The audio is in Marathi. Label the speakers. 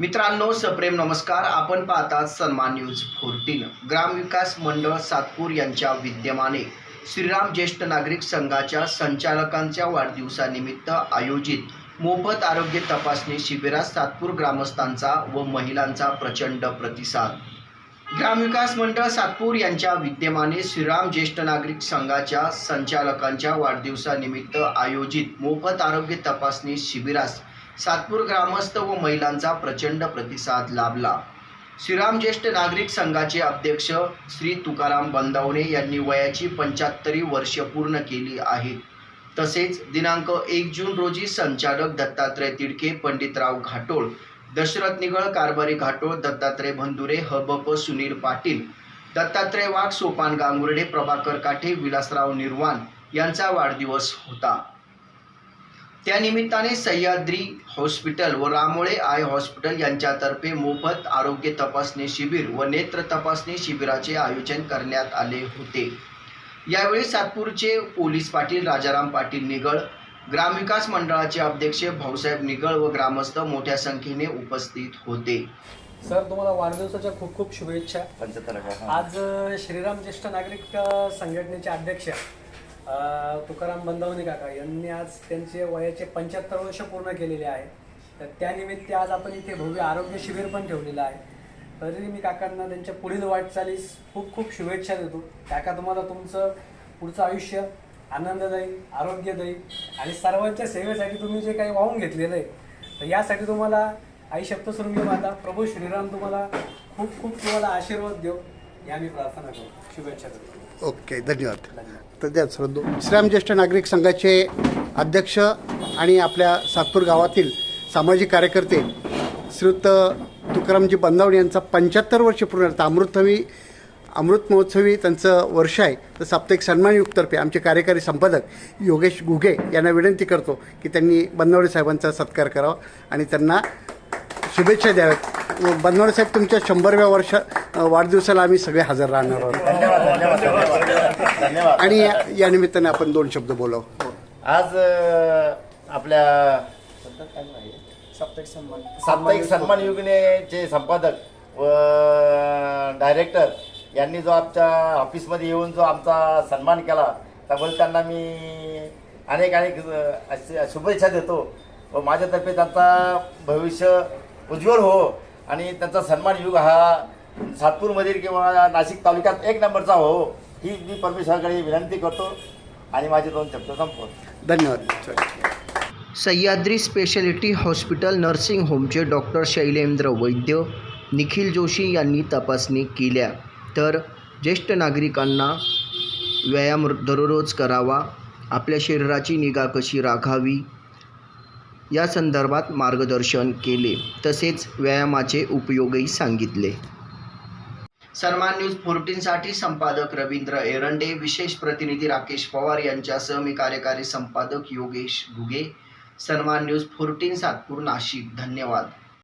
Speaker 1: मित्रांनो सप्रेम नमस्कार. आपण पाहतात सन्मान न्यूज फोर्टीन. ग्रामविकास मंडळ सातपूर यांच्या विद्यमाने श्रीराम ज्येष्ठ नागरिक संघाच्या संचालकांच्या वाढदिवसानिमित्त आयोजित मोफत आरोग्य तपासणी शिबिरात सातपूर ग्रामस्थांचा व महिलांचा प्रचंड प्रतिसाद. ग्रामविकास मंडळ सातपूर यांच्या विद्यमाने श्रीराम ज्येष्ठ नागरिक संघाच्या संचालकांच्या वाढदिवसानिमित्त आयोजित मोफत आरोग्य तपासणी शिबिरास सातपूर ग्रामस्थ व महिलांचा प्रचंड प्रतिसाद लाभला. श्रीराम ज्येष्ठ नागरिक संघाचे अध्यक्ष श्री तुकाराम बंदावणे यांनी वयाची पंच्याहत्तरी वर्ष पूर्ण केली आहेत. तसेच दिनांक एक जून रोजी संचालक दत्तात्रय तिडके पंडितराव घाटोळ दशरथ निगळ कारभारी घाटोळ दत्तात्रय भंदुरे हबप सुनील पाटील दत्तात्रय वाघ सोपान गांगुर्डे प्रभाकर काठे विलासराव निर्वाण यांचा वाढदिवस होता. त्यानिमित्ताने सह्याद्री हॉस्पिटल व रामोळे आय हॉस्पिटल यांच्यातर्फे मोफत आरोग्य तपासणी शिबिर व नेत्र तपासणी शिबिराचे आयोजन करण्यात आले होते. यावेळी सातपूरचे पोलीस पाटील राजाराम पाटील निगळ ग्रामविकास मंडळाचे अध्यक्ष भाऊसाहेब निगळ व ग्रामस्थ मोठ्या संख्येने उपस्थित होते.
Speaker 2: सर तुम्हाला वाढदिवसाच्या खूप खूप शुभेच्छा. आज श्रीराम ज्येष्ठ नागरिक संघटनेचे अध्यक्ष तुकाराम बंदावणे काका यांनी आज त्यांचे वयाचे पंच्याहत्तर वर्ष पूर्ण केलेले आहे. तर त्यानिमित्त आज आपण इथे भव्य आरोग्य शिबिर पण ठेवलेलं आहे. तरी मी काकांना त्यांच्या पुढील वाटचालीस खूप खूप शुभेच्छा देतो. काका तुम्हाला तुमचं पुढचं आयुष्य आनंददायी आरोग्यदायी आणि सर्वांच्या सेवेसाठी तुम्ही जे काही वाहून घेतलेलं आहे तर यासाठी तुम्हाला आई शब्दसृंगी माता प्रभू श्रीराम तुम्हाला खूप खूप तुम्हाला आशीर्वाद देऊ या मी प्रार्थना करतो. शुभेच्छा देतो.
Speaker 3: ओके धन्यवाद.
Speaker 2: धन्यवाद
Speaker 3: तर द्या श्रद्धो श्रीराम ज्येष्ठ नागरिक संघाचे अध्यक्ष आणि आपल्या सातपूर गावातील सामाजिक कार्यकर्ते श्रीयुत तुकारामजी बंदावणे यांचा पंच्याहत्तर वर्ष पूर्ण आता अमृतवी अमृत महोत्सवी त्यांचं वर्ष आहे. तर साप्ताहिक सन्मानयुक्तर्फे आमचे कार्यकारी संपादक योगेश गुगे यांना विनंती करतो की त्यांनी बंदावणे साहेबांचा सत्कार करावा आणि त्यांना शुभेच्छा द्याव्यात. बंदावणे साहेब तुमच्या शंभरव्या वर्ष वाढदिवसाला आम्ही सगळे हजर राहणार आहोत.
Speaker 4: धन्यवाद धन्यवाद धन्यवाद धन्यवाद
Speaker 3: आणि या निमित्ताने आपण दोन शब्द बोलावं.
Speaker 4: आज आपल्या
Speaker 2: साप्ताहिक सन्मान.
Speaker 4: साप्ताहिक सन्मान संपादक व डायरेक्टर यांनी जो आमच्या ऑफिसमध्ये येऊन जो आमचा सन्मान केला त्यामुळे त्यांना मी अनेक अनेक शुभेच्छा देतो. व माझ्यातर्फे त्यांचा भविष्य उज्ज्वल हो. आणि त्यांचा सन्मान युग हा सातपूरमधील किंवा नाशिक तालुक्यात एक नंबरचा हो. ही मी परमेश्वराकडे विनंती करतो. आणि माझे दोन शब्द संपवतो.
Speaker 3: धन्यवाद.
Speaker 1: सह्याद्री स्पेशालिटी हॉस्पिटल नर्सिंग होमचे डॉक्टर शैलेंद्र वैद्य निखिल जोशी यांनी तपासणी केल्या. तर ज्येष्ठ नागरिकांना व्यायाम दररोज करावा आपल्या शरीराची निगा कशी राखावी या संदर्भात मार्गदर्शन केले. तसेच व्यायामाचे उपयोगही सांगितले. सन्मान न्यूज फोर्टीनसाठी संपादक रवींद्र एरंडे विशेष प्रतिनिधी राकेश पवार यांच्यासह मी कार्यकारी संपादक योगेश घुगे. सन्मान न्यूज फोर्टीन सातपूर नाशिक. धन्यवाद.